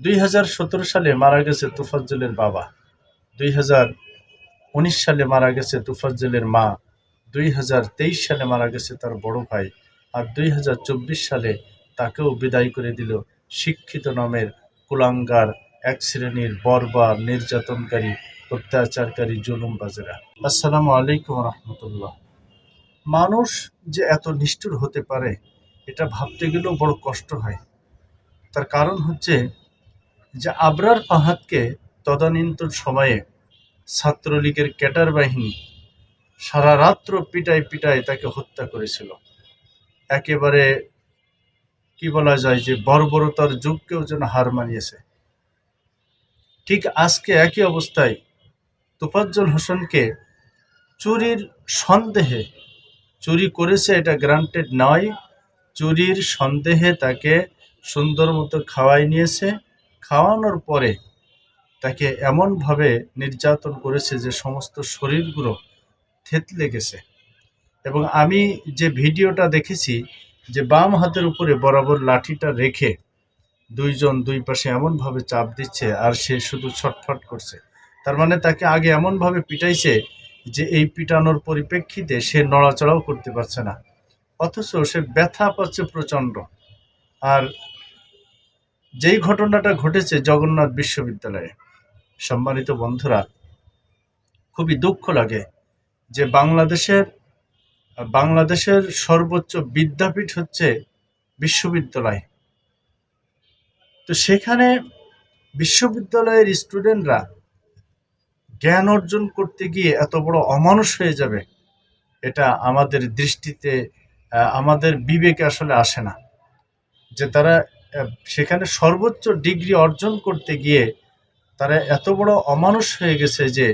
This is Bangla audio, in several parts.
দুই হাজার সতেরো সালে মারা গেছে তুফাজ্জলের বাবা। দুই হাজার উনিশ সালে মারা গেছে তুফাজ্জলের মা। দুই হাজার তেইশ সালে মারা গেছে তার বড় ভাই। আর দুই হাজার চব্বিশ সালে তাকেও বিদায় করে দিল শিক্ষিত নামের কুলাঙ্গার, এক শ্রেণির বর্বর নির্যাতনকারী, অত্যাচারকারী জুলুমবাজেরা আসসালামু আলাইকুম রহমতুল্লাহ। মানুষ যে এত নিষ্ঠুর হতে পারে, এটা ভাবতে গেলেও বড় কষ্ট হয়। তার কারণ হচ্ছে যে আবরার ফাহাদকে তদানীন্তন সময়ে ছাত্রলীগের ক্যাটার বাহিনী সারা রাত্র পিটায় পিটায় তাকে হত্যা করেছিল। একেবারে কি বলা যায় যে বর্বরতার যুগকেও যেন হার মানিয়েছে। ঠিক আজকে একই অবস্থায় তোফাজ্জল হোসেনকে চুরির সন্দেহে, চুরি করেছে এটা গ্রান্টেড নয়, চুরির সন্দেহে তাকে সুন্দর মতো খাওয়াই নিয়েছে। খাওয়ানোর পরে তাকে এমনভাবে নির্যাতন করেছে যে সমস্ত শরীরগুলো থেতলে গেছে এবং আমি যে ভিডিওটা দেখেছি যে বাম হাতের উপরে বরাবর লাঠিটা রেখে দুইজন দুই পাশে এমনভাবে চাপ দিচ্ছে আর সে শুধু ছটফট করছে। তার মানে তাকে আগে এমনভাবে পিটাইছে যে এই পিটানোর পরিপ্রেক্ষিতে সে নড়াচড়াও করতে পারছে না। অথচ সে ব্যথা পাচ্ছে প্রচণ্ড। আর যেই ঘটনাটা ঘটেছে জগন্নাথ বিশ্ববিদ্যালয়ে, সম্মানিত বন্ধুরা, খুবই দুঃখ লাগে যে বাংলাদেশের বাংলাদেশের সর্বোচ্চ বিদ্যাপীঠ হচ্ছে বিশ্ববিদ্যালয়। তো সেখানে বিশ্ববিদ্যালয়ের স্টুডেন্টরা জ্ঞান অর্জন করতে গিয়ে এত বড় অমানুষ হয়ে যাবে, এটা আমাদের দৃষ্টিতে আমাদের বিবেকে আসলে আসে না। যে তারা সেখানে সর্বোচ্চ ডিগ্রি অর্জন করতে গিয়ে তারা এত বড় অমানুষ হয়ে গেছে যে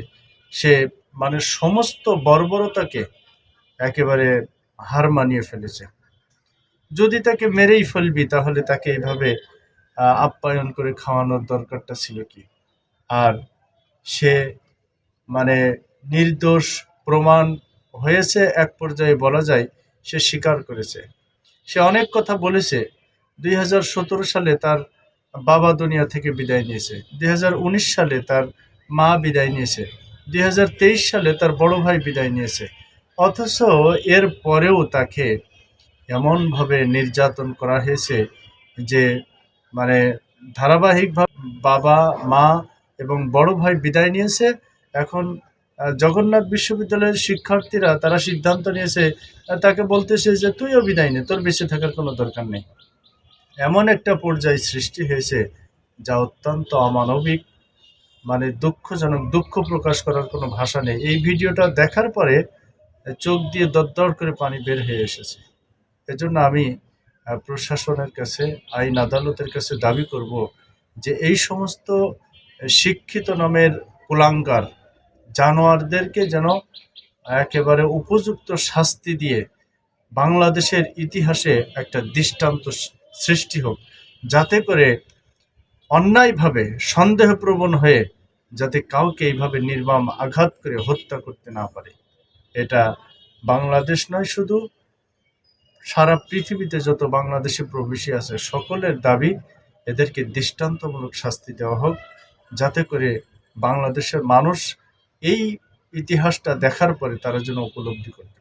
সে মানে সমস্ত বর্বরতাকে একেবারে হার মানিয়ে ফেলেছে। যদি তাকে মেরেই ফেলবি তাহলে তাকে এইভাবে আহ, আপ্যায়ন করে খাওয়ানোর দরকারটা ছিল কি? আর সে মানে নির্দোষ প্রমাণ হয়েছে এক পর্যায়ে বলা যায় সে স্বীকার করেছে। সে অনেক কথা বলেছে দুই হাজার সতেরো সালে তার বাবা দুনিয়া থেকে বিদায় নিয়েছে। দুই হাজার উনিশ সালে তার মা বিদায় নিয়েছে। দুই হাজার তেইশ সালে তার বড় ভাই বিদায় নিয়েছে। অথচ এর পরেও তাকে এমনভাবে নির্যাতন করা হয়েছে যে মানে ধারাবাহিকভাবে বাবা, মা এবং বড় ভাই বিদায় নিয়েছে। এখন জগন্নাথ বিশ্ববিদ্যালয়ের শিক্ষার্থীরা তারা সিদ্ধান্ত নিয়েছে, তাকে বলতেছে যে, তুইও বিদায় নে, তোর বেঁচে থাকার কোনো দরকার নেই। এমন একটা পর্যায় সৃষ্টি হয়েছে যা অত্যন্ত অমানবিক মানে দুঃখজনক, দুঃখ প্রকাশ করার কোনো ভাষা নেই। এই ভিডিওটা দেখার পরে চোখ দিয়ে দরদর করে পানি বের হয়ে এসেছে। এজন্য আমি প্রশাসনের কাছে, আইন আদালতের কাছে দাবি করব যে এই সমস্ত শিক্ষিত নামের কুলাঙ্গার, জানোয়ারদেরকে যেন একেবারে উপযুক্ত শাস্তি দিয়ে বাংলাদেশের ইতিহাসে একটা দৃষ্টান্ত সৃষ্টি হোক, যাতে করে অন্যায়ভাবে সন্দেহপ্রবণ হয়ে যাতে কাউকে এইভাবে নির্মম আঘাত করে হত্যা করতে না পারে। এটা বাংলাদেশ নয়, শুধু সারা পৃথিবীতে যত বাংলাদেশি প্রবেশী আছে, সকলের দাবি এদেরকে দৃষ্টান্তমূলক শাস্তি দেওয়া হোক, যাতে করে বাংলাদেশের মানুষ এই ইতিহাসটা দেখার পরে তারা যেন উপলব্ধি করতে